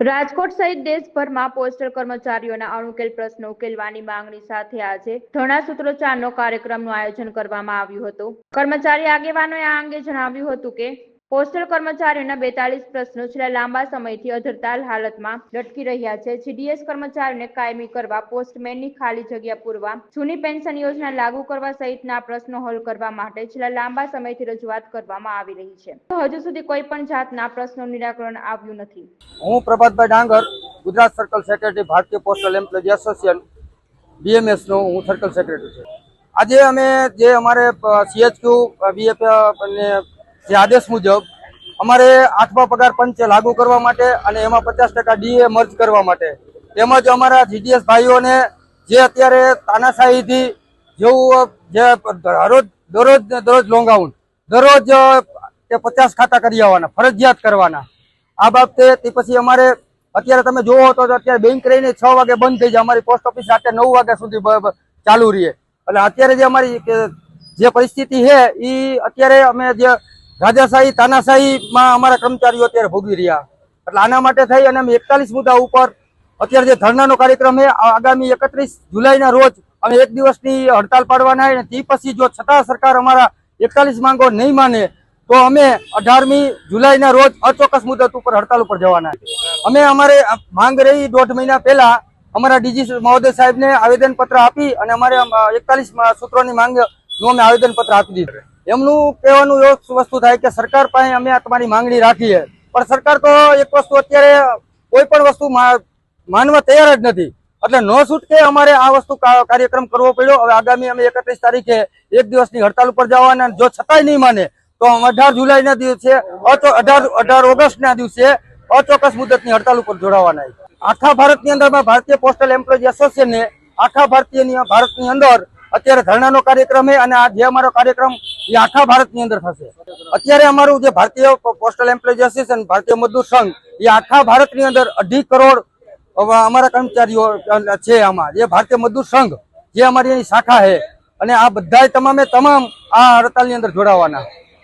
રાજકોટ સહિત દેશભરમાં પોસ્ટલ કર્મચારીઓના અણુકેલ પ્રશ્નો ઉકેલવાની માંગણી સાથે આજે ધરણા સૂત્રોચ્ચારનો કાર્યક્રમનું આયોજન કરવામાં આવ્યું હતું. કર્મચારી આગેવાનોએ આ અંગે જણાવ્યું હતું કે પોસ્ટલ કર્મચારીઓના બેતાલીસ પ્રશ્નો છેલ્લા લાંબા સમયથી અધરતાલ હાલતમાં લટકી રહ્યા છે. જીડીએસ કર્મચારીઓને કાયમી કરવા, પોસ્ટમેનની ખાલી જગ્યા પૂરવા, જૂની પેન્શન યોજના લાગુ કરવા સહિતના પ્રશ્નો હલ કરવા માટે છેલ્લા લાંબા સમયથી રજૂઆત કરવામાં આવી રહી છે. હજુ સુધી કોઈ પણ જાતના પ્રશ્નો નિરાકરણ આવ્યું નથી. હું Prabhatbhai Dangar, Gujarat circle secretary, Bharatiya postal employee association BMS નો હું સર્કલ સેક્રેટરી છું. આજે અમે જે અમારે સીએચક્યુ બીએફ અને જે આદેશ મુજબ અમારે આઠમા પગાર પંચ લાગુ કરવા માટે અને એમાં પચાસ ટકા ડીએ મર્જ કરવા માટે. તેમજ અમારા જીડીએસ ભાઈઓને જે અત્યારે તાનાશાહીથી જેવું જે દરરોજ દરરોજ દરરોજ લોંગાઉન દરરોજ તે પચાસ ખાતા કરી આવવાના, ફરજિયાત કરવાના. આ બાબતે તે પછી અમારે અત્યારે તમે જોવો તો અત્યારે બેંક રહીને છ વાગે બંધ થઈ જાય, અમારી પોસ્ટ ઓફિસ રાતે નવ વાગ્યા સુધી ચાલુ રહીએ એટલે અત્યારે જે અમારી જે પરિસ્થિતિ છે એ અત્યારે અમે જે રાજાશાહી, તાનાશાહીમાં અમારા કર્મચારીઓ અત્યારે ભોગવી રહ્યા. એટલે આના માટે થઈ અને અમે એકતાલીસ મુદ્દા ઉપર અત્યારે જે ધરણાનો કાર્યક્રમ છે આગામી એકત્રીસ જુલાઈના રોજ અમે એક દિવસની હડતાલ પાડવાના અને તે પછી જો છતાં સરકાર અમારા એકતાલીસ માંગો નહીં માને, તો અમે અઢારમી જુલાઈના રોજ અચોક્કસ મુદત ઉપર હડતાલ ઉપર જવાના અમે અમારે માંગ રહી દોઢ મહિના પહેલા અમારા ડીજી મહોદય સાહેબને આવેદનપત્ર આપી અને અમારે એકતાલીસ સૂત્રોની માંગનું અમે આવેદનપત્ર આપી દીધું. એમનું કહેવાનું એવું વસ્તુ થાય કે સરકાર પાસે અમે આ તમારી માંગણી રાખીએ. પણ સરકાર તો એક વસ્તુ અત્યારે કોઈ પણ વસ્તુ માનવા તૈયાર જ નથી. એટલે ન છૂટકે અમારે આ વસ્તુ કાર્યક્રમ કરવો પડ્યો. હવે આગામી અમે એકત્રીસ તારીખે એક દિવસની હડતાલ ઉપર જવાના જો છતાંય નહીં માને, તો અઢાર જુલાઈના દિવસે અઢાર અઢાર ઓગસ્ટના દિવસે અચોક્કસ મુદતની હડતાલ ઉપર જોડાવાના. આખા ભારતની અંદરમાં ભારતીય પોસ્ટલ એમ્પ્લોય એસોસિએશને આખા ભારતીય ભારતની અંદર અત્યારે ધરણાનો કાર્યક્રમ છે અને આ જે અમારો કાર્યક્રમ એ આખા ભારતની અંદર થશે. અત્યારે અમારું જે ભારતીય પોસ્ટલ એમ્પ્લોય એસોસિએશન ભારતીય મજદૂર સંઘ એ આખા ભારતની અંદર અઢી કરોડ અમારા કર્મચારીઓ છે આમાં. જે ભારતીય મજદૂર સંઘ જે અમારી શાખા છે અને આ બધા તમામે તમામ આ હડતાલની અંદર જોડાવાના.